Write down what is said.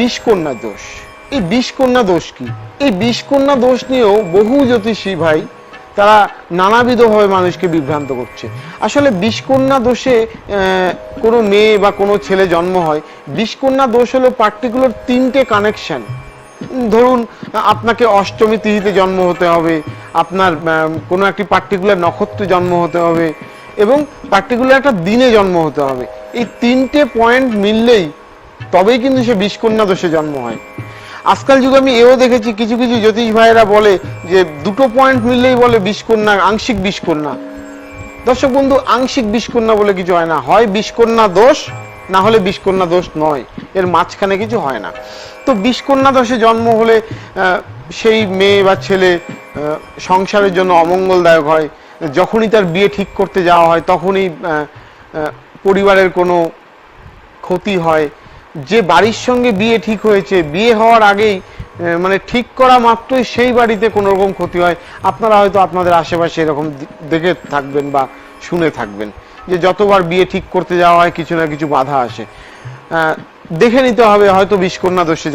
বিষকন্যা দোষ। এই বিষকন্যা দোষ কি? এই বিষকন্যা দোষ নিয়েও বহু জ্যোতিষী ভাই, তারা নানাবিধভাবে মানুষকে বিভ্রান্ত করছে। আসলে বিষকন্যা দোষে কোনো মেয়ে বা কোনো ছেলে জন্ম হয়, বিষকন্যা দোষ হলো পার্টিকুলার তিনটে কানেকশন ধরুন, আপনাকে অষ্টমী তিথিতে জন্ম হতে হবে, আপনার কোনো একটি পার্টিকুলার নক্ষত্রে জন্ম হতে হবে এবং পার্টিকুলার একটা দিনে জন্ম হতে হবে। এই তিনটে পয়েন্ট মিললেই তবেই কিন্তু সে বিষকন্যা দোষে জন্ম হয়। আজকাল যুগে আমি এও দেখেছি কিছু কিছু জ্যোতিষ ভাইয়েরা বলে যে দুটো পয়েন্ট মিললেই বলে বিষকন্যা, আংশিক বিষকন্যা। দর্শক বন্ধু, আংশিক বিষকন্যা বলে কিছু হয় না। হয় বিষকন্যা দোষ, না হলে বিষকন্যা দোষ নয়। এর মাঝখানে কিছু হয় না। তো বিষকন্যা দোষে জন্ম হলে সেই মেয়ে বা ছেলে সংসারের জন্য অমঙ্গলদায়ক হয়। যখনই তার বিয়ে ঠিক করতে যাওয়া হয়, তখনই পরিবারের কোনো ক্ষতি হয়। যে বাড়ির সঙ্গে বিয়ে ঠিক হয়েছে, বিয়ে হওয়ার আগেই মানে ঠিক করা মাত্রই সেই বাড়িতে কোনো রকম ক্ষতি হয়। আপনারা হয়তো আপনাদের আশেপাশে এরকম দেখে থাকবেন বা শুনে থাকবেন যে যতবার বিয়ে ঠিক করতে যাওয়া হয়, কিছু না কিছু বাধা আসে। দেখে নিতে হবে, হয়তো বিষকন্যা দোষে